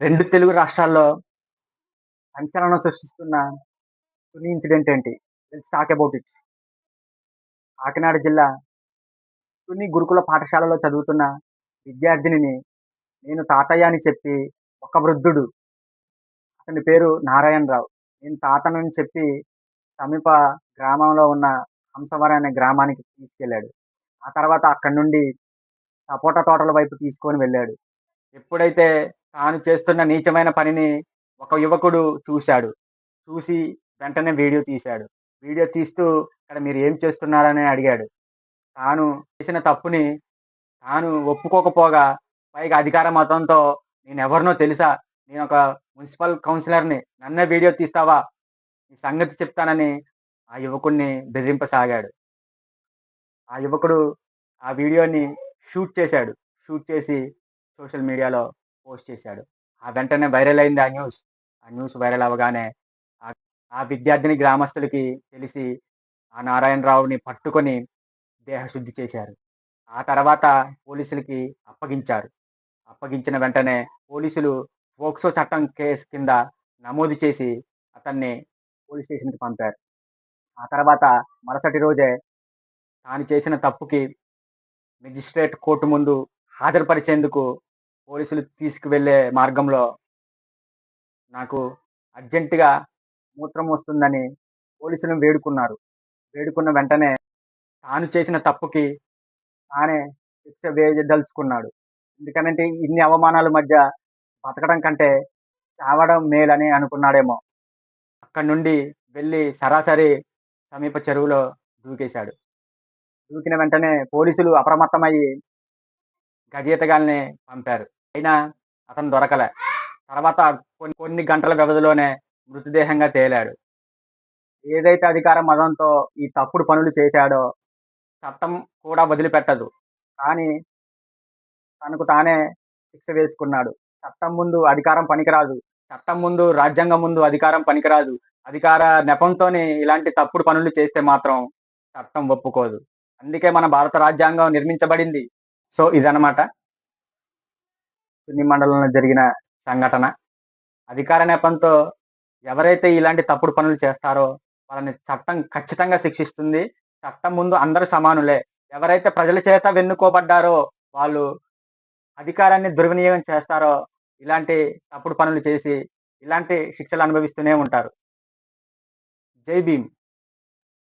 రెండు తెలుగు రాష్ట్రాల్లో సంచలనం సృష్టిస్తున్న తుని ఇన్సిడెంట్ ఏంటి? Let's talk about it Kakinada జిల్లా తుని గురుకుల పాఠశాలలో చదువుతున్న విద్యార్థినిని నేను తాతయ్య అని చెప్పి ఒక వృద్ధుడు అతని పేరు నారాయణరావు నేను తాతనని చెప్పి సమీప గ్రామంలో ఉన్న హంసవరం అనే గ్రామానికి తీసుకెళ్ళాడు. ఆ తర్వాత అక్కడి నుండి సపోటా తోటల వైపు తీసుకొని వెళ్ళాడు. ఎప్పుడైతే తాను చేస్తున్న నీచమైన పనిని ఒక యువకుడు చూశాడు. చూసి వెంటనే వీడియో తీశాడు. వీడియో తీస్తూ ఇక్కడ మీరు ఏం చేస్తున్నారని అడిగాడు. తాను చేసిన తప్పుని తాను ఒప్పుకోకపోగా పైగా అధికార మతంతో నేను ఎవరినో తెలుసా? నేను ఒక మున్సిపల్ కౌన్సిలర్ని. నన్నే వీడియో తీస్తావా? ఈ సంగతి చెప్తానని ఆ యువకుడిని బెదిరింపసాగాడు. ఆ యువకుడు ఆ వీడియోని షూట్ చేశాడు. షూట్ చేసి సోషల్ మీడియాలో పోస్ట్ చేశాడు. ఆ వెంటనే వైరల్ అయింది ఆ న్యూస్. ఆ న్యూస్ వైరల్ అవ్వగానే ఆ- విద్యార్థిని గ్రామస్తులకి తెలిసి ఆ నారాయణరావుని పట్టుకొని దేహశుద్ధి చేశారు. ఆ తర్వాత పోలీసులకి అప్పగించారు. అప్పగించిన వెంటనే పోలీసులు పోక్సో చట్టం కేసు కింద నమోదు చేసి అతన్ని పోలీస్ స్టేషన్కి పంపారు. ఆ తర్వాత మరుసటి రోజే తాను చేసిన తప్పుకి మెజిస్ట్రేట్ కోర్టు ముందు హాజరుపరిచేందుకు పోలీసులు తీసుకువెళ్ళే మార్గంలో నాకు అర్జెంటుగా మూత్రం వస్తుందని పోలీసులను వేడుకున్నారు. వేడుకున్న వెంటనే తాను చేసిన తప్పుకి తానే శిక్ష వేయదలుచుకున్నాడు. ఎందుకనంటే ఇన్ని అవమానాల మధ్య బతకడం కంటే చావడం మేలని అనుకున్నాడేమో. అక్కడి నుండి వెళ్ళి సరాసరి సమీప చెరువులో దూకేశాడు. దూకిన వెంటనే పోలీసులు అప్రమత్తమయ్యి గజేతగాల్ని పంపారు. అయినా అతను దొరకలే. తర్వాత కొన్ని కొన్ని గంటల వ్యవధిలోనే మృతదేహంగా తేలాడు. ఏదైతే అధికార మదంతో ఈ తప్పుడు పనులు చేశాడో చట్టం కూడా వదిలిపెట్టదు. కానీ తనకు తానే శిక్ష వేసుకున్నాడు. చట్టం ముందు అధికారం పనికిరాదు. చట్టం ముందు రాజ్యాంగం ముందు అధికారం పనికిరాదు. అధికార నెపంతోనే ఇలాంటి తప్పుడు పనులు చేస్తే మాత్రం చట్టం ఒప్పుకోదు. అందుకే మన భారత రాజ్యాంగం నిర్మించబడింది. సో ఇదన్నమాట. తుని మండలంలో జరిగిన సంఘటన. అధికార నెపంతో ఎవరైతే ఇలాంటి తప్పుడు పనులు చేస్తారో వాళ్ళని చట్టం ఖచ్చితంగా శిక్షిస్తుంది. చట్టం ముందు అందరూ సమానులే. ఎవరైతే ప్రజల చేత వెన్నుకోబడ్డారో వాళ్ళు అధికారాన్ని దుర్వినియోగం చేస్తారో ఇలాంటి తప్పుడు పనులు చేసి ఇలాంటి శిక్షలు అనుభవిస్తూనే ఉంటారు. జై భీమ్.